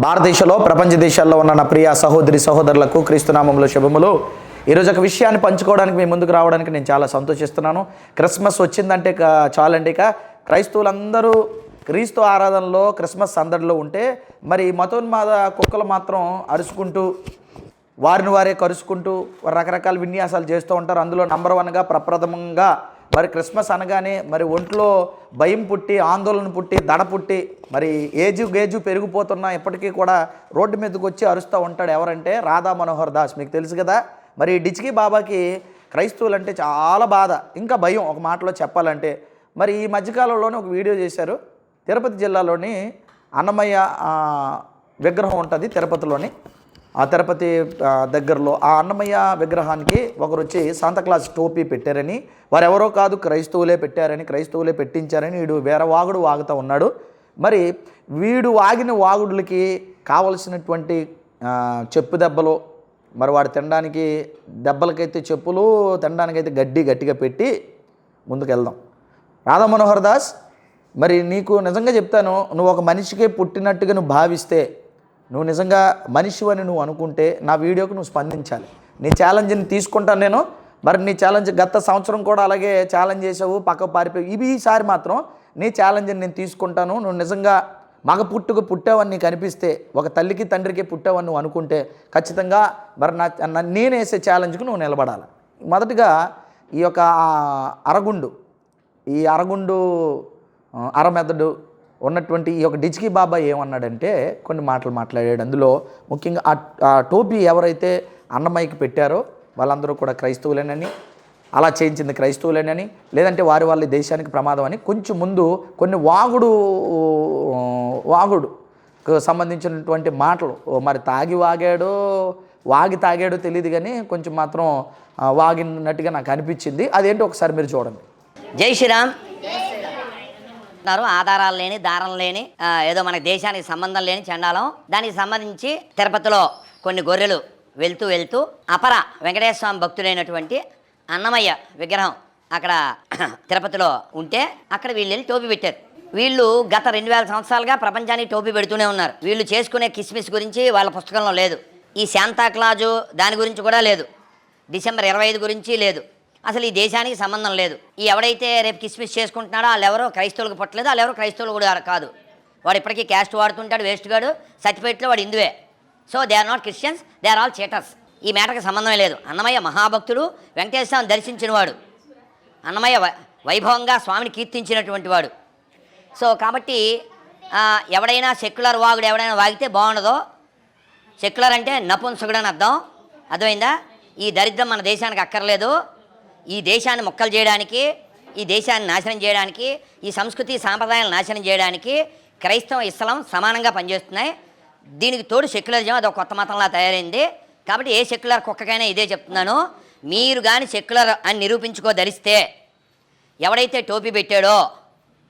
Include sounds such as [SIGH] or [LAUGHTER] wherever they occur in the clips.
భారతదేశంలో ప్రపంచ దేశాల్లో ఉన్న నా ప్రియ సహోదరి సహోదరులకు క్రీస్తునామంలో శుభములు. ఈరోజు ఒక విషయాన్ని పంచుకోవడానికి మీ ముందుకు రావడానికి నేను చాలా సంతోషిస్తున్నాను. క్రిస్మస్ వచ్చిందంటే చాలండి ఇక. క్రైస్తవులందరూ క్రీస్తు ఆరాధనలో క్రిస్మస్ సందడిలో ఉంటే మరి మతోన్మాద కుక్కలు మాత్రం అరుచుకుంటూ వారిని వారే కరుచుకుంటూ రకరకాల విన్యాసాలు చేస్తూ ఉంటారు. అందులో నంబర్ వన్గా ప్రప్రథమంగా మరి క్రిస్మస్ అనగానే మరి ఒంట్లో భయం పుట్టి ఆందోళన పుట్టి దడ పుట్టి మరి ఏజు గేజు పెరిగిపోతున్నా ఇప్పటికీ కూడా రోడ్డు మీదకి వచ్చి అరుస్తూ ఉంటాడు ఎవరంటే రాధా మనోహర్ దాస్. మీకు తెలుసు కదా? మరి డిచికి బాబాకి క్రైస్తవులు అంటే చాలా బాధ ఇంకా భయం ఒక మాటలో చెప్పాలంటే. మరి ఈ మధ్యకాలంలోనే ఒక వీడియో చేశారు. తిరుపతి జిల్లాలోని అన్నమయ్య విగ్రహం ఉంటుంది తిరుపతిలోని. ఆ తిరుపతి దగ్గరలో ఆ అన్నమయ్య విగ్రహానికి ఒకరు వచ్చి సాంతక్లాస్ టోపీ పెట్టారని వారెవరో కాదు క్రైస్తవులే పెట్టారని క్రైస్తవులే పెట్టించారని వీడు వేరే వాగుడు వాగుతూ ఉన్నాడు. మరి వీడు వాగిన వాగుడులకి కావలసినటువంటి చెప్పు దెబ్బలు మరి వాడు తినడానికి దెబ్బలకైతే చెప్పులు తినడానికైతే గడ్డి గట్టిగా పెట్టి ముందుకెళ్దాం. రాధా మనోహర్ దాస్ మరి నీకు నిజంగా చెప్తాను నువ్వు ఒక మనిషికే పుట్టినట్టుగా నువ్వు భావిస్తే నువ్వు నిజంగా మనిషి అని నువ్వు అనుకుంటే నా వీడియోకు నువ్వు స్పందించాలి. నీ ఛాలెంజ్ని తీసుకుంటాను నేను. మరి నీ ఛాలెంజ్ గత సంవత్సరం కూడా అలాగే ఛాలెంజ్ చేసావు పక్క పారిపోయి ఇవి ఈసారి మాత్రం నీ ఛాలెంజ్ని నేను తీసుకుంటాను. నువ్వు నిజంగా మగ పుట్టుకు పుట్టావని నీకు అనిపిస్తే ఒక తల్లికి తండ్రికి పుట్టావని నువ్వు అనుకుంటే ఖచ్చితంగా మరి నా నేనేసే నేను వేసే ఛాలెంజ్కి నువ్వు నిలబడాలి. మొదటిగా ఈ యొక్క అరగుండు ఈ అరగుండు అరమెదడు ఉన్నటువంటి ఈ యొక్క డిజ్కి బాబా ఏమన్నాడంటే కొన్ని మాటలు మాట్లాడాడు. అందులో ముఖ్యంగా ఆ టోపీ ఎవరైతే అన్నమయ్యకి పెట్టారో వాళ్ళందరూ కూడా క్రైస్తవులేనని అలా చేయించింది క్రైస్తవులేనని లేదంటే వారి వాళ్ళ దేశానికి ప్రమాదం అని కొంచెం ముందు కొన్ని వాగుడు వాగుడు సంబంధించినటువంటి మాటలు ఓ మరి తాగి వాగాడో వాగి తాగాడో తెలియదు కానీ కొంచెం మాత్రం వాగినట్టుగా నాకు అనిపించింది. అదేంటో ఒకసారి మీరు చూడండి. జై శ్రీరామ్. అంటున్నారు. ఆధారాలు లేని దారం లేని ఏదో మన దేశానికి సంబంధం లేని చండాలం. దానికి సంబంధించి తిరుపతిలో కొన్ని గొర్రెలు వెళ్తూ వెళ్తూ అపర వెంకటేశ్వర స్వామి భక్తుడైనటువంటి అన్నమయ్య విగ్రహం అక్కడ [CLEARS THROAT] తిరుపతిలో ఉంటే అక్కడ వీళ్ళు వెళ్ళి టోపీ పెట్టారు. వీళ్ళు గత రెండు వేల సంవత్సరాలుగా ప్రపంచానికి టోపీ పెడుతూనే ఉన్నారు. వీళ్ళు చేసుకునే కిస్మిస్ గురించి వాళ్ళ పుస్తకంలో లేదు. ఈ శాంతాక్లాజు దాని గురించి కూడా లేదు. డిసెంబర్ ఇరవై ఐదు గురించి లేదు. అసలు ఈ దేశానికి సంబంధం లేదు. ఈ ఎవడైతే రేపు కిస్మిస్ చేసుకుంటున్నాడో వాళ్ళు ఎవరో క్రైస్తవులకు పుట్టలేదు వాళ్ళు ఎవరో క్రైస్తవులు కూడా కాదు. వాడు ఇప్పటికీ క్యాస్ట్ వాడుతుంటాడు వేస్ట్ గాడు సర్టిఫికేట్లో వాడు హిందువే. So they are not Christians they are all cheaters. ఈ మేటకి సంబంధమే లేదు. అన్నమయ్య మహాభక్తుడు వెంకటేశ్వరం దర్శించినవాడు. అన్నమయ్య వై- వైభవంగా స్వామిని కీర్తించినటువంటి వాడు. సో కాబట్టి ఎవడైనా సెక్యులర్ వాగుడు ఎవడైనా వాగితే బాగుండదో సెక్యులర్ అంటే నపుంసకుడు అని అర్థం. అర్థమైందా? ఈ దరిద్రం మన దేశానికి అక్కర్లేదు. ఈ దేశాన్ని మొక్కలు చేయడానికి ఈ దేశాన్ని నాశనం చేయడానికి ఈ సంస్కృతి సాంప్రదాయాలను నాశనం చేయడానికి క్రైస్తవం ఇస్లాం సమానంగా పనిచేస్తున్నాయి. దీనికి తోడు సెక్యులరిజం అది ఒక కొత్త మతంలా తయారైంది. కాబట్టి ఏ సెక్యులర్ కుక్కకైనా ఇదే చెప్తున్నాను. మీరు కానీ సెక్యులర్ అని నిరూపించుకోదలిస్తే ఎవడైతే టోపీ పెట్టాడో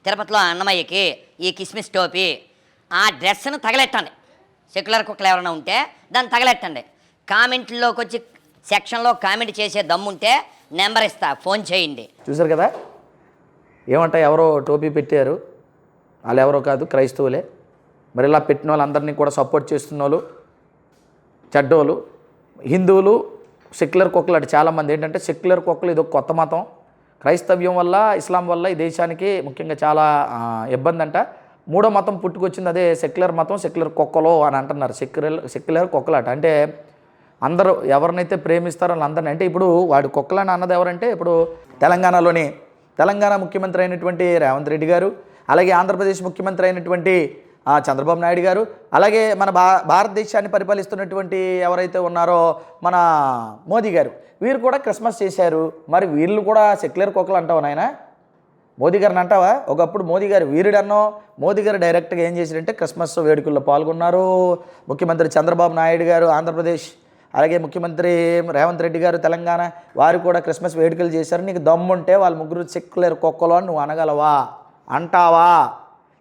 తిరుపతిలో అన్నమయ్యకి ఈ కిస్మిస్ టోపీ ఆ డ్రెస్ను తగలెట్టండి. సెక్యులర్ కుక్కలు ఎవరైనా ఉంటే దాన్ని తగలెట్టండి. కామెంట్లోకి వచ్చి సెక్షన్లో కామెంట్ చేసే దమ్ముంటే నెంబర్ ఇస్తా ఫోన్ చేయండి. చూసారు కదా? ఏమంటా ఎవరో టోపీ పెట్టారు. వాళ్ళు ఎవరో కాదు క్రైస్తవులే. మరి ఇలా పెట్టిన వాళ్ళందరినీ కూడా సపోర్ట్ చేస్తున్న వాళ్ళు చెడ్డోళ్ళు హిందువులు సెక్యులర్ కుక్కలు అంటే చాలామంది. ఏంటంటే సెక్యులర్ కుక్కలు ఇది ఒక కొత్త మతం. క్రైస్తవ్యం వల్ల ఇస్లాం వల్ల ఈ దేశానికి ముఖ్యంగా చాలా ఇబ్బంది అంట మూడో మతం పుట్టుకొచ్చింది అదే సెక్యులర్ మతం సెక్యులర్ కుక్కలు అని అంటున్నారు. సెక్యులర్ సెక్యులర్ కుక్కలట అంటే అందరూ ఎవరినైతే ప్రేమిస్తారో వాళ్ళందరినీ అంటే ఇప్పుడు వాడు కుక్కలని అన్నది ఎవరంటే ఇప్పుడు తెలంగాణలోని తెలంగాణ ముఖ్యమంత్రి అయినటువంటి రేవంత్ రెడ్డి గారు అలాగే ఆంధ్రప్రదేశ్ ముఖ్యమంత్రి అయినటువంటి చంద్రబాబు నాయుడు గారు అలాగే మన భా భారతదేశాన్ని పరిపాలిస్తున్నటువంటి ఎవరైతే ఉన్నారో మన మోదీ గారు వీరు కూడా క్రిస్మస్ చేశారు. మరి వీళ్ళు కూడా సెక్యులర్ కుక్కలు అంటావు నాయనా? మోదీ గారిని అంటావా? ఒకప్పుడు మోదీ గారు వీరుడన్నో మోదీ గారు డైరెక్ట్గా ఏం చేశారంటే క్రిస్మస్ వేడుకల్లో పాల్గొన్నారు. ముఖ్యమంత్రి చంద్రబాబు నాయుడు గారు ఆంధ్రప్రదేశ్ అలాగే ముఖ్యమంత్రి రేవంత్ రెడ్డి గారు తెలంగాణ వారు కూడా క్రిస్మస్ వేడుకలు చేశారు. నీకు దమ్ముంటే వాళ్ళ ముగ్గురు సెక్యులర్ కుక్కలు అని నువ్వు అనగలవా? అంటావా?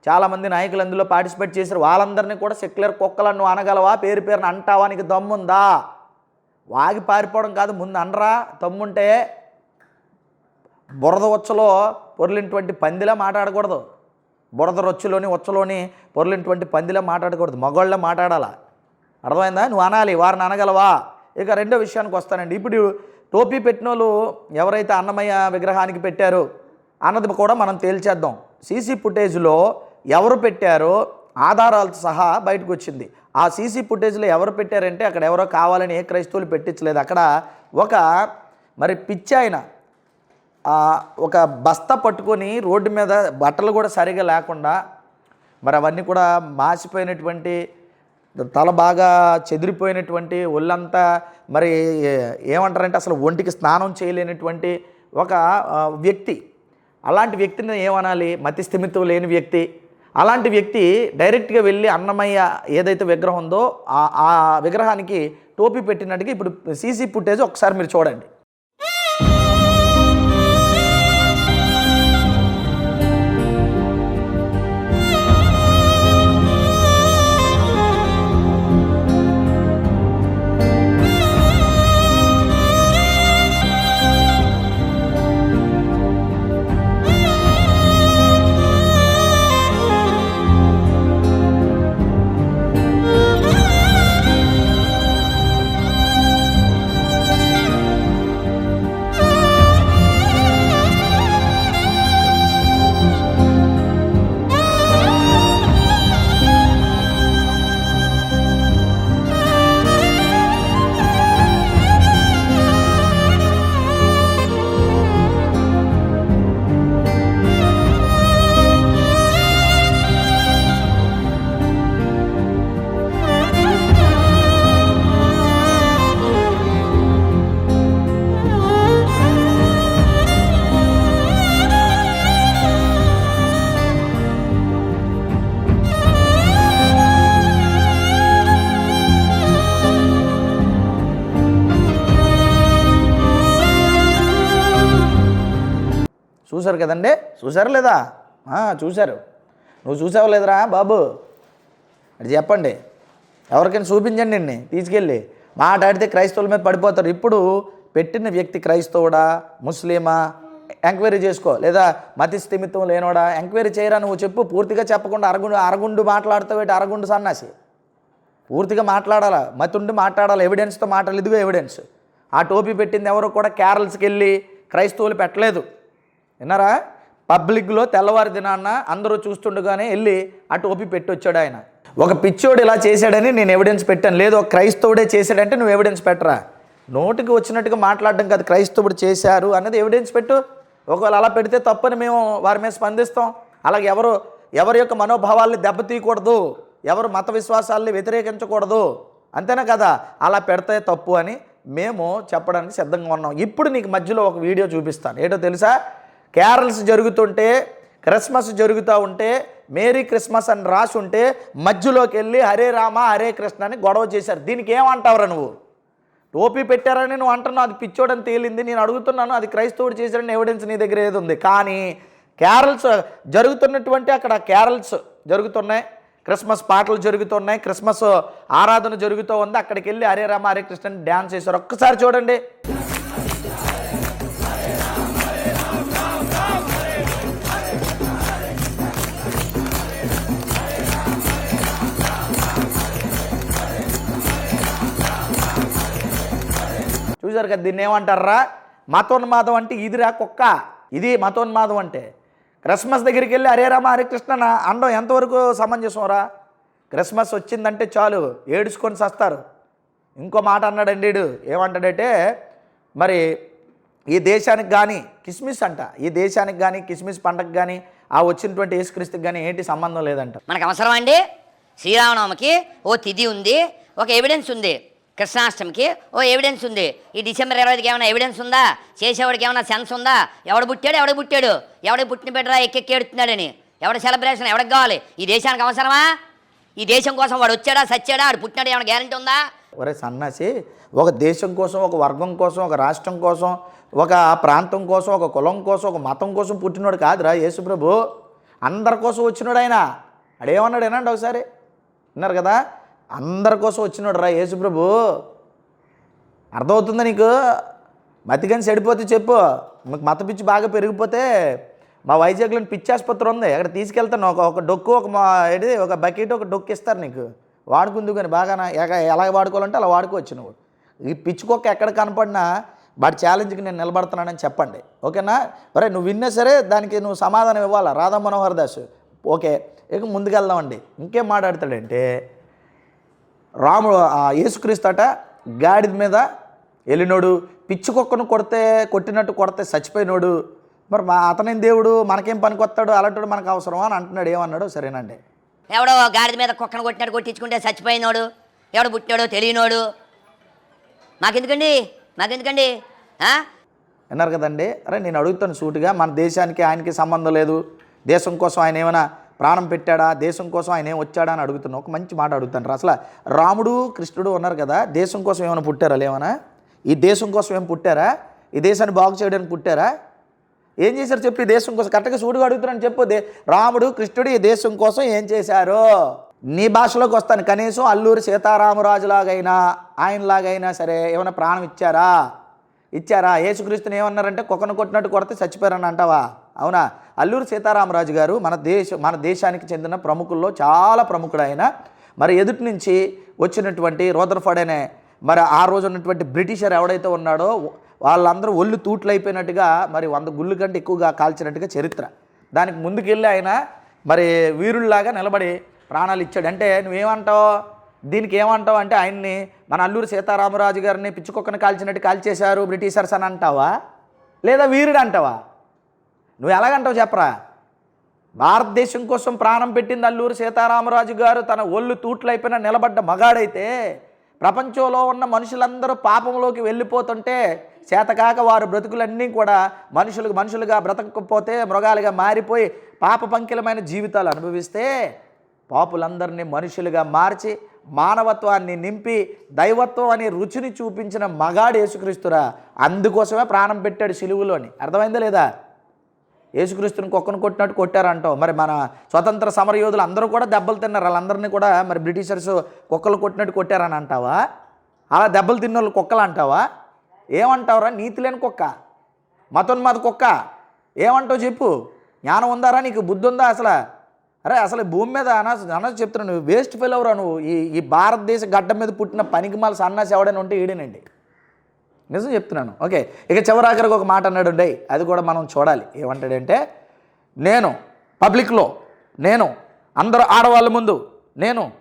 చాలామంది నాయకులు అందులో పార్టిసిపేట్ చేశారు. వాళ్ళందరినీ కూడా సెక్యులర్ కుక్కలను నువ్వు అనగలవా? పేరు పేరున అంటావా? నీకు దమ్ముందా? వాగి పారిపోవడం కాదు ముందు అనరా. తమ్ముంటే బురద వచ్చలో పొర్లినటువంటి పందిలా మాట్లాడకూడదు. బురద రొచ్చులోని ఉచ్చలోని పొరలినటువంటి పందిలా మాట్లాడకూడదు. మగవాళ్ళ మాట్లాడాలా? అర్థమైందా? నువ్వు అనాలి వారిని అనగలవా? ఇక రెండో విషయానికి వస్తానండి. ఇప్పుడు టోపీ పెట్టిన వాళ్ళు ఎవరైతే అన్నమయ్య విగ్రహానికి పెట్టారో అన్నది కూడా మనం తేల్చేద్దాం. సీసీ ఫుటేజ్లో ఎవరు పెట్టారో ఆధారాలతో సహా బయటకు వచ్చింది. ఆ సీసీ ఫుటేజ్లో ఎవరు పెట్టారంటే అక్కడ ఎవరో కావాలని ఏ క్రైస్తవులు పెట్టించలేదు. అక్కడ ఒక మరి పిచ్చి ఆయన ఒక బస్తా పట్టుకొని రోడ్డు మీద బట్టలు కూడా సరిగా లేకుండా మరి అవన్నీ కూడా మాసిపోయినటువంటి తల బాగా చెదిరిపోయినటువంటి ఒళ్ళంతా మరి ఏమంటారంటే అసలు ఒంటికి స్నానం చేయలేనటువంటి ఒక వ్యక్తి. అలాంటి వ్యక్తిని ఏమనాలి? మతి స్థిమితం లేని వ్యక్తి. అలాంటి వ్యక్తి డైరెక్ట్గా వెళ్ళి అన్నమయ్య ఏదైతే విగ్రహం ఉందో ఆ విగ్రహానికి టోపీ పెట్టినట్టుగా ఇప్పుడు సీసీ ఫుటేజ్ ఒకసారి మీరు చూడండి. చూశారు కదండి? చూశారు లేదా? చూశారు. నువ్వు చూసావా లేదురా బాబు? అది చెప్పండి. ఎవరికైనా చూపించండి నిన్ను తీసుకెళ్ళి. మాట్లాడితే క్రైస్తవుల మీద పడిపోతారు. ఇప్పుడు పెట్టిన వ్యక్తి క్రైస్తవుడా ముస్లిమా? ఎంక్వైరీ చేసుకో. లేదా మతి స్థిమితం లేనోడా? ఎంక్వైరీ చేయరా నువ్వు? చెప్పు. పూర్తిగా చెప్పకుండా అరగుండు అరగుండు మాట్లాడుతావు అరగుండు సన్నాసి. పూర్తిగా మాట్లాడాలా? మతుండి మాట్లాడాలి? ఎవిడెన్స్తో మాట్లాడాలి ఎవిడెన్స్ ఆ టోపీ పెట్టింది ఎవరు కూడా క్యారల్స్కి వెళ్ళి క్రైస్తవులు పెట్టలేదు. విన్నారా? పబ్లిక్లో తెల్లవారి దినాన్న అందరూ చూస్తుండగానే వెళ్ళి అటు ఓపి పెట్టొచ్చాడు ఆయన. ఒక పిచ్చోడు ఇలా చేశాడని నేను ఎవిడెన్స్ పెట్టాను. లేదు ఒక క్రైస్తవుడే చేశాడంటే నువ్వు ఎవిడెన్స్ పెట్టరా? నోటికి వచ్చినట్టుగా మాట్లాడడం కాదు. క్రైస్తవుడు చేశారు అన్నది ఎవిడెన్స్ పెట్టు. ఒకవేళ అలా పెడితే తప్పని మేము వారి మీద స్పందిస్తాం. అలాగే ఎవరు ఎవరి యొక్క మనోభావాల్ని దెబ్బతీయకూడదు. ఎవరు మత విశ్వాసాల్ని వ్యతిరేకించకూడదు. అంతేనా కదా? అలా పెడితే తప్పు అని మేము చెప్పడానికి సిద్ధంగా ఉన్నాం. ఇప్పుడు నీకు మధ్యలో ఒక వీడియో చూపిస్తాను. ఏంటో తెలుసా? క్యారల్స్ జరుగుతుంటే క్రిస్మస్ జరుగుతూ ఉంటే మేరీ క్రిస్మస్ అని రాసి ఉంటే మధ్యలోకి వెళ్ళి హరే రామ హరే కృష్ణ అని గొడవ చేశారు. దీనికి ఏమంటావురా నువ్వు? టోపీ పెట్టారని నువ్వు అంటున్నావు అది పిచ్చోడని తేలింది. నేను అడుగుతున్నాను అది క్రైస్తవుడు చేశాడని ఎవిడెన్స్ నీ దగ్గర ఏది ఉంది? కానీ క్యారల్స్ జరుగుతున్నటువంటి అక్కడ క్యారల్స్ జరుగుతున్నాయి క్రిస్మస్ పాటలు జరుగుతున్నాయి క్రిస్మస్ ఆరాధన జరుగుతూ ఉంది. అక్కడికి వెళ్ళి హరే రామ హరే కృష్ణ డ్యాన్స్ చేశారు. ఒక్కసారి చూడండి. చూసారు కదా దీన్ని ఏమంటారా మతోన్మాదం అంటే ఇదిరా కుక్క. ఇది మతోన్మాదం అంటే. క్రిస్మస్ దగ్గరికి వెళ్ళి అరే రామ హరే కృష్ణ అండం ఎంతవరకు సమంజసంరా క్రిస్మస్ వచ్చిందంటే చాలు ఏడుచుకొని సస్తారు. ఇంకో మాట అన్నాడండి వీడు ఏమంటాడంటే మరి ఈ దేశానికి కానీ కిస్మిస్ అంట. ఈ దేశానికి కానీ కిస్మిస్ పంటకు కానీ ఆ వచ్చినటువంటి యేసుక్రీస్తుకి కానీ ఏంటి సంబంధం లేదంట. మనకు అవసరం అండి శ్రీరామనవమికి ఓ తిథి ఉంది ఒక ఎవిడెన్స్ ఉంది. కృష్ణాష్టమికి ఓ ఎవిడెన్స్ ఉంది. ఈ డిసెంబర్ ఇరవైకి ఏమైనా ఎవిడెన్స్ ఉందా? చేసేవాడికి ఏమైనా సెన్స్ ఉందా? ఎవడు పుట్టాడు? ఎవడు పుట్టాడు? ఎవడు పుట్టిన బిడ్డరా? ఎక్కెక్కేడుతున్నాడని ఎవడ సెలబ్రేషన్ ఎవడికి కావాలి? ఈ దేశానికి అవసరమా? ఈ దేశం కోసం వాడు వచ్చాడా? సచ్చాడా? వాడు పుట్టినాడు? ఏమైనా గ్యారంటీ ఉందా? ఒరే సన్నాసి ఒక దేశం కోసం ఒక వర్గం కోసం ఒక రాష్ట్రం కోసం ఒక ప్రాంతం కోసం ఒక కులం కోసం ఒక మతం కోసం పుట్టినోడు కాదురా యేసుప్రభు అందరి కోసం వచ్చినాడు ఆయన. అడేమన్నాడు? ఏనండి ఒకసారి. విన్నారు కదా? అందరి కోసం వచ్చినాడు రా యేసుప్రభు. అర్థమవుతుందా నీకు? మతికని చెడిపోతే చెప్పు. మీకు మత పిచ్చి బాగా పెరిగిపోతే మా వైజాగ్లో పిచ్చి ఆసుపత్రి ఉంది. అక్కడ తీసుకెళ్తాను. ఒక ఒక డొక్కు ఒక మా ఏంటి ఒక బకెట్ ఒక డొక్కు ఇస్తారు నీకు. వాడుకుందు కానీ బాగా ఎలా వాడుకోవాలంటే అలా వాడుకోవచ్చు నువ్వు. ఈ పిచ్చి కుక్క ఎక్కడ కనపడినా వాడి ఛాలెంజ్కి నేను నిలబడుతున్నానని చెప్పండి. ఓకేనా? ఒరే నువ్వు విన్నా సరే దానికి నువ్వు సమాధానం ఇవ్వాలా? రాధా మనోహర్ దాస్. ఓకే ఇక ముందుకెళ్దామండి. ఇంకేం మాట్లాడతాడంటే రాముడు ఆ యేసుక్రీస్తట గాడిద మీద వెళ్ళినోడు పిచ్చి కుక్కను కొడితే కొట్టినట్టు కొడితే చచ్చిపోయినోడు. మరి మా అతనేం దేవుడు? మనకేం పనికొస్తాడు? అలాంటి మనకు అవసరమా అని అంటున్నాడు. ఏమన్నాడు సరేనండి. ఎవడో గాడిద మీద కుక్కను కొట్టినట్టు కొట్టించుకుంటే చచ్చిపోయినోడు ఎవడు పుట్టినాడో తెలియనోడు. మాకెందుకండి? మాకెందుకండి? విన్నారు కదండి. అరే నేను అడుగుతాను సూటిగా మన దేశానికి ఆయనకి సంబంధం లేదు. దేశం కోసం ఆయన ఏమైనా ప్రాణం పెట్టాడా? దేశం కోసం ఆయన ఏం వచ్చాడా అని అడుగుతున్నా ఒక మంచి మాట అడుగుతాను అసలు రాముడు కృష్ణుడు ఉన్నారు కదా దేశం కోసం ఏమైనా పుట్టారా లేవనా? ఈ దేశం కోసం ఏం పుట్టారా? ఈ దేశాన్ని బాగు చేయడానికి పుట్టారా? ఏం చేశారు చెప్పి దేశం కోసం కరెక్ట్గా చూడుగా అడుగుతున్నాను చెప్పు. దే రాముడు కృష్ణుడు ఈ దేశం కోసం ఏం చేశారు? నీ భాషలోకి వస్తాను. కనీసం అల్లూరి సీతారామరాజులాగైనా ఆయనలాగైనా సరే ఏమైనా ప్రాణం ఇచ్చారా? ఇచ్చారా? యేసుక్రీస్తుని ఏమన్నారంటే కుక్కను కొట్టినట్టు కొడితే చచ్చిపోయారని అంటావా? అవునా? అల్లూరి సీతారామరాజు గారు మన దేశ మన దేశానికి చెందిన ప్రముఖుల్లో చాలా ప్రముఖుడు ఆయన మరి ఎదుటి నుంచి వచ్చినటువంటి రోదర్ఫర్డ్ అనే మరి ఆ రోజు ఉన్నటువంటి బ్రిటిషర్ ఎవడైతే ఉన్నాడో వాళ్ళందరూ ఒళ్ళు తూట్లు అయిపోయినట్టుగా మరి వంద గుళ్ళు కంటే ఎక్కువగా కాల్చినట్టుగా చరిత్ర. దానికి ముందుకెళ్ళి ఆయన మరి వీరుల్లాగా నిలబడి ప్రాణాలు ఇచ్చాడు. అంటే నువ్వేమంటావు? దీనికి ఏమంటావు అంటే ఆయన్ని మన అల్లూరి సీతారామరాజు గారిని పిచ్చుకొక్కను కాల్చినట్టు కాల్చేశారు బ్రిటిషర్స్ అని అంటావా? లేదా వీరుడు అంటావా నువ్వు ఎలాగంటావు చెప్పరా? భారతదేశం కోసం ప్రాణం పెట్టింది అల్లూరు సీతారామరాజు గారు తన ఒళ్ళు తూట్లైపోయిన నిలబడ్డ మగాడైతే ప్రపంచంలో ఉన్న మనుషులందరూ పాపంలోకి వెళ్ళిపోతుంటే చేతకాక వారు బ్రతుకులన్నీ కూడా మనుషులకు మనుషులుగా బ్రతకకపోతే మృగాలుగా మారిపోయి పాప పంకిలమైన జీవితాలు అనుభవిస్తే పాపులందరినీ మనుషులుగా మార్చి మానవత్వాన్ని నింపి దైవత్వం అనే రుచిని చూపించిన మగాడు యేసుక్రీస్తురా. అందుకోసమే ప్రాణం పెట్టాడు సిలువులోని. అర్థమైందా లేదా? యేసుక్రీస్తుని కుక్కను కొట్టినట్టు కొట్టారంటావు. మరి మన స్వతంత్ర సమరయోధులు అందరూ కూడా దెబ్బలు తిన్నారు. వాళ్ళందరినీ కూడా మరి బ్రిటిషర్స్ కుక్కలు కొట్టినట్టు కొట్టారని అంటావా? అలా దెబ్బలు తిన్న వాళ్ళు కుక్కలు అంటావా? ఏమంటావురా? నీతి లేని కుక్క. మతోన్మాద కుక్క. ఏమంటావు చెప్పు. జ్ఞానం ఉందారా నీకు? బుద్ధి ఉందా అసలు? అరే అసలు భూమి మీద అనా అనాస చెప్తున్నావు నువ్వు వేస్ట్ ఫెయిల్ అవరా నువ్వు. ఈ ఈ భారతదేశ గడ్డ మీద పుట్టిన పనికిమాల సన్నాసి ఎవడైనా ఉంటే ఈడేనండి. నిజం చెప్తున్నాను. ఓకే ఇక చివరాఖరికి ఒక మాట అన్నాడు ఉండే అది కూడా మనం చూడాలి. ఏమంటాడంటే నేను పబ్లిక్లో నేను అందరూ ఆడవాళ్ళ ముందు నేను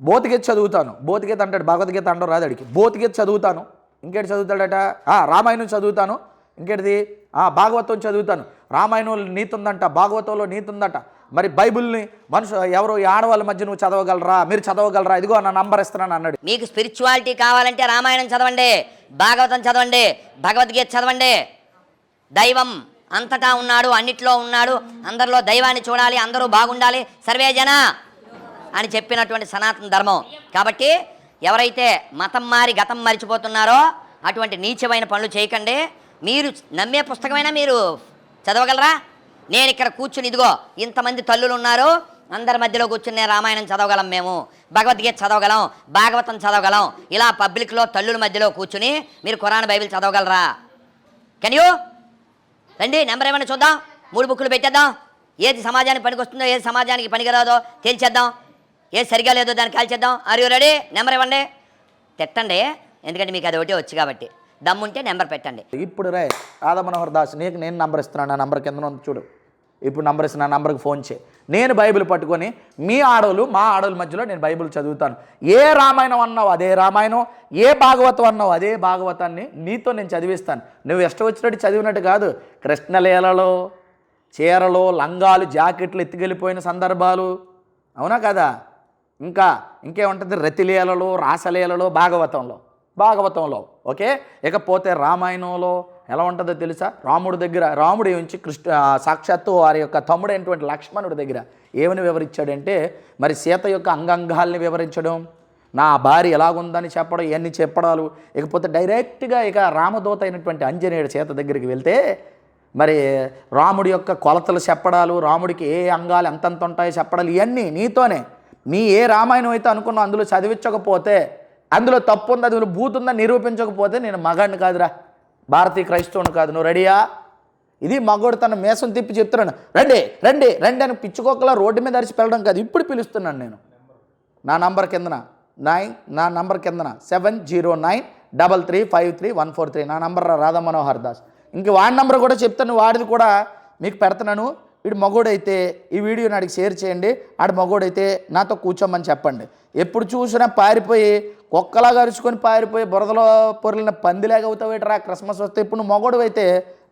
భౌతికత చదువుతాను. భౌతికత అంటాడు భగవద్గీత అంటారు రాదు అడిగి చదువుతాను. ఇంకేటి చదువుతాడట? రామాయణం చదువుతాను. ఇంకేటిది? భాగవతం చదువుతాను. రామాయణంలో నీతి ఉందంట భాగవతంలో నీతి ఉందట. మరి బైబిల్ని మనుషు ఎవరు ఈ ఆడవాళ్ళ మధ్య నువ్వు చదవగలరా? మీరు చదవగలరా? ఇదిగో నా నంబర్ ఇస్తున్నాను అన్నాడు. మీకు స్పిరిచువాలిటీ కావాలంటే రామాయణం చదవండి. భాగవతం చదవండి భగవద్గీత చదవండి. దైవం అంతటా ఉన్నాడు అన్నిట్లో ఉన్నాడు. అందరిలో దైవాన్ని చూడాలి అందరూ బాగుండాలి. సర్వేజన అని చెప్పినటువంటి సనాతన ధర్మం. కాబట్టి ఎవరైతే మతం మారి గతం మరిచిపోతున్నారో అటువంటి నీచమైన పనులు చేయకండి. మీరు నమ్మే పుస్తకమైనా మీరు చదవగలరా? నేను ఇక్కడ కూర్చుని ఇదిగో ఇంతమంది తల్లులు ఉన్నారు. అందరి మధ్యలో కూర్చుని రామాయణం చదవగలం మేము భగవద్గీత చదవగలం భాగవతం చదవగలం. ఇలా పబ్లిక్లో తల్లుల మధ్యలో కూర్చుని మీరు ఖురాన్ బైబిల్ చదవగలరా? కెన్ యూ రండి నెంబర్ ఏమైనా చూద్దాం? మూడు బుక్కులు పెట్టేద్దాం. ఏది సమాజానికి పనికొస్తుందో ఏది సమాజానికి పనికిరాదో తేల్చేద్దాం. ఏది సరిగా లేదో దాన్ని కాల్చేద్దాం. ఆర్ యూ రెడీ నెంబర్ ఇవ్వండి. తిట్టండి ఎందుకంటే మీకు అది ఒకటే వచ్చు కాబట్టి. దమ్ముంటే నెంబర్ పెట్టండి. ఇప్పుడు రే రాధా మనోహర్ దాస్ నీకు నేను నంబర్ ఇస్తున్నాను నా నంబర్ కింద చూడు. ఇప్పుడు నంబర్ ఇస్తున్న నంబర్కి ఫోన్ చేయి. నేను బైబిల్ పట్టుకొని మీ ఆడవులు మా ఆడోళ్ళ మధ్యలో నేను బైబిల్ చదువుతాను. ఏ రామాయణం అన్నావు అదే రామాయణం. ఏ భాగవతం అన్నావు అదే భాగవతాన్ని నీతో నేను చదివిస్తాను. నువ్వు ఇష్టం వచ్చినట్టు చదివినట్టు కాదు. కృష్ణలీలలో చీరలు లంగాలు జాకెట్లు ఎత్తుకెళ్ళిపోయిన సందర్భాలు. అవునా కదా? ఇంకా ఇంకేముంటుంది? రతిలీలలో రాసలీలలో భాగవతంలో. భాగవతంలో. ఓకే? ఇకపోతే రామాయణంలో ఎలా ఉంటుందో తెలుసా? రాముడి దగ్గర రాముడు ఏమించి కృష్ణ సాక్షాత్తు వారి యొక్క తమ్ముడైనటువంటి లక్ష్మణుడి దగ్గర ఏమని వివరించాడంటే మరి సీత యొక్క అంగాంగాల్ని వివరించడం నా భార్య ఎలాగుందని చెప్పడం ఇవన్నీ చెప్పడాలు. ఇకపోతే డైరెక్ట్గా ఇక రామదూత అయినటువంటి అంజనేయుడు సీత దగ్గరికి వెళ్తే మరి రాముడి యొక్క కొలతలు చెప్పడాలు రాముడికి ఏ అంగాలు ఎంతెంత ఉంటాయో చెప్పడాలు ఇవన్నీ నీతోనే. నీ ఏ రామాయణం అయితే అనుకున్నావు అందులో చదివించకపోతే అందులో తప్పు ఉంది అందులో బూత్ నిరూపించకపోతే నేను మగాడిని కాదురా. భారతీయ క్రైస్తవుని కాదు. నువ్వు రెడీయా? ఇది మగోడు తన మేసం తిప్పి చెప్తున్నాను. రండి రండి రండి అని పిచ్చుకోకలా రోడ్డు మీద అరిచి పెళ్ళడం కాదు. ఇప్పుడు పిలుస్తున్నాను నేను. నా నంబర్ కిందన నైన్ నా నంబర్ కిందన seven zero nine double three five three one four three. నా నంబర్ రాధా మనోహర్ దాస్. ఇంక వాడి నంబర్ కూడా చెప్తాను. వాడిది కూడా మీకు పెడతాను వీడు మగోడైతే ఈ వీడియో నాడికి షేర్ చేయండి. ఆడు మగోడైతే నాతో కూర్చోమని చెప్పండి. ఎప్పుడు చూసినా పారిపోయి కుక్కలాగా అరుచుకొని పారిపోయి బురదలో పొరిలిన పందిలాగా అవుతావేట్రా క్రిస్మస్ వస్తే ఇప్పుడు నువ్వు మగోడు అయితే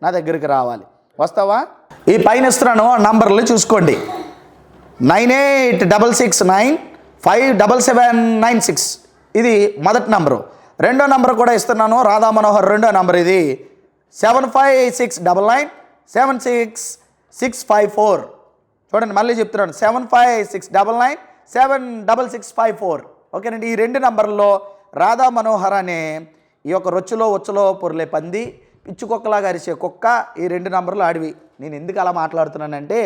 నా దగ్గరికి రావాలి. వస్తావా? ఈ పైన ఇస్తున్నాను నంబర్లు చూసుకోండి. Nine eight double six nine five double seven nine six. ఇది మొదటి నంబరు. రెండో నంబర్ కూడా ఇస్తున్నాను రాధా మనోహర్ రెండో నంబర్ ఇది. Seven five six double nine seven six six five four. చూడండి మళ్ళీ చెప్తున్నాను. Seven five six double nine seven double six five four. ఓకేనండి ఈ రెండు నంబర్లో రాధా మనోహర్ అనే ఈ యొక్క రొచ్చులో వచ్చులో పొరలే పంది పిచ్చుకొక్కలాగా కుక్కలాగా అరిచే కుక్క ఈ రెండు నంబర్లు ఆడివి. నేను ఎందుకు అలా మాట్లాడుతున్నానంటే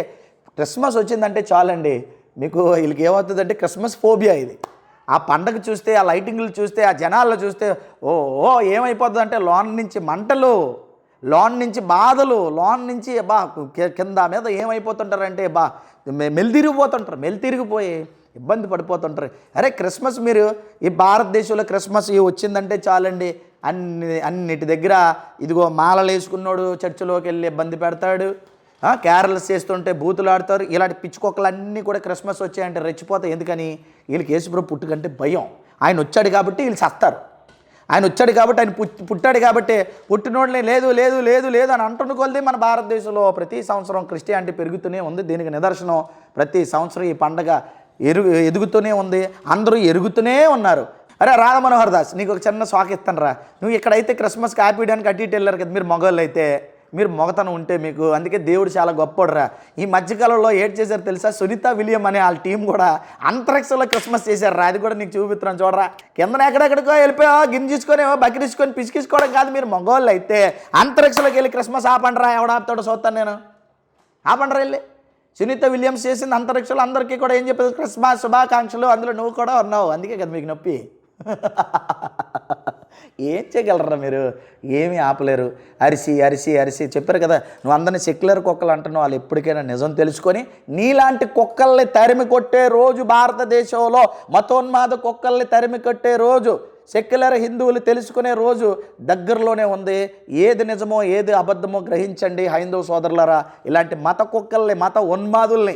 క్రిస్మస్ వచ్చిందంటే చాలండి. మీకు వీళ్ళకి ఏమవుతుందంటే క్రిస్మస్ ఫోబియా ఇది. ఆ పండగ చూస్తే ఆ లైటింగ్లు చూస్తే ఆ జనాల్లో చూస్తే ఓ ఓ లోన్ నుంచి మంటలు లోన్ నుంచి బాధలు లోన్ నుంచి బా కింద మీద ఏమైపోతుంటారంటే బా మె- మెలితిరిగిపోతుంటారు మెలితిరిగిపోయి ఇబ్బంది పడిపోతుంటారు. అరే క్రిస్మస్ మీరు ఈ భారతదేశంలో క్రిస్మస్ ఈ వచ్చిందంటే చాలండి. అన్ని అన్నిటి దగ్గర ఇదిగో మాలలు వేసుకున్నాడు చర్చిలోకి వెళ్ళి ఇబ్బంది పెడతాడు. క్యారల్స్ చేస్తుంటే బూతులు ఆడతారు. ఇలాంటి పిచ్చుకొక్కలన్నీ కూడా క్రిస్మస్ వచ్చాయంటే రెచ్చిపోతాయి. ఎందుకని? వీళ్ళకి యేసుప్రభు పుట్టుకంటే భయం. ఆయన వచ్చాడు కాబట్టి వీళ్ళు చస్తారు ఆయన వచ్చాడు కాబట్టి ఆయన పుట్టాడు కాబట్టి పుట్టినోళ్ళని లేదు లేదు లేదు లేదు అని అంటున్న కొలది మన భారతదేశంలో ప్రతి సంవత్సరం క్రిస్టియానిటీ పెరుగుతూనే ఉంది. దీనికి నిదర్శనం ప్రతి సంవత్సరం ఈ పండగ ఎరు ఎదుగుతూనే ఉంది. అందరూ ఎరుగుతూనే ఉన్నారు. అరే రాధ మనోహర్ దాస్ నీకు ఒక చిన్న స్వాక్ ఇస్తాను రా. నువ్వు ఇక్కడైతే క్రిస్మస్కి హ్యాపీ డానికి అటు ఇటు వెళ్ళారు కదా మీరు మగవాళ్ళు అయితే మీరు మొగతనం ఉంటే మీకు అందుకే దేవుడు చాలా గొప్పోడురా ఈ మధ్యకాలంలో ఏడ్ చేశారు తెలుసా? సునీత విలియం అనే వాళ్ళ టీం కూడా అంతరిక్షంలో క్రిస్మస్ చేశారు రా. అది కూడా నీకు చూపిస్తున్నాను చూడరా. కిందన ఎక్కడెక్కడికో వెళ్ళిపోయా గింజుకొని బకిరించుకొని పిసికించుకోవడం కాదు మీరు మగవాళ్ళు అయితే. అంతరిక్షంలోకి వెళ్ళి క్రిస్మస్ ఆపండిరా ఎవడాపుతాడో చూస్తాను నేను. ఆపండిరా వెళ్ళి. సునీత విలియమ్స్ చేసింది అంతరిక్షంలో అందరికీ కూడా ఏం చెప్పేది? క్రిస్మస్ శుభాకాంక్షలు అందులో నువ్వు కూడా ఉన్నావు. అందుకే కదా మీకు నొప్పి. [LAUGHS] ఏం చేయగలరా మీరు? ఏమీ ఆపలేరు. అరిసి అరిసి అరిసి. చెప్పారు కదా నువ్వు అందరిని సెక్యులర్ కుక్కలు అంటున్నావు. వాళ్ళు ఎప్పటికైనా నిజం తెలుసుకొని నీలాంటి కుక్కల్ని తరిమి కొట్టే రోజు భారతదేశంలో మతోన్మాద కుక్కల్ని తరిమి కొట్టే రోజు సెక్యులర్ హిందువులు తెలుసుకునే రోజు దగ్గరలోనే ఉంది. ఏది నిజమో ఏది అబద్ధమో గ్రహించండి హైందవ సోదరులరా. ఇలాంటి మత కుక్కల్ని మత ఉన్మాదుల్ని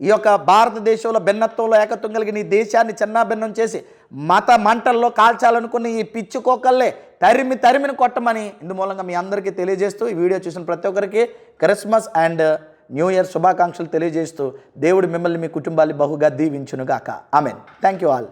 ఈ యొక్క భారతదేశంలో భిన్నత్వంలో ఏకత్వం కలిగిన ఈ దేశాన్ని చిన్నాభిన్నం చేసి మత మంటల్లో కాల్చాలనుకున్న ఈ పిచ్చి కుక్కల్లే తరిమి తరిమిని కొట్టమని ఇందు మూలంగా మీ అందరికీ తెలియజేస్తూ ఈ వీడియో చూసిన ప్రతి ఒక్కరికి క్రిస్మస్ అండ్ న్యూ ఇయర్ శుభాకాంక్షలు తెలియజేస్తూ దేవుడు మిమ్మల్ని మీ కుటుంబాన్ని బహుగా దీవించునుగాక. ఆమెన్. Thank you all.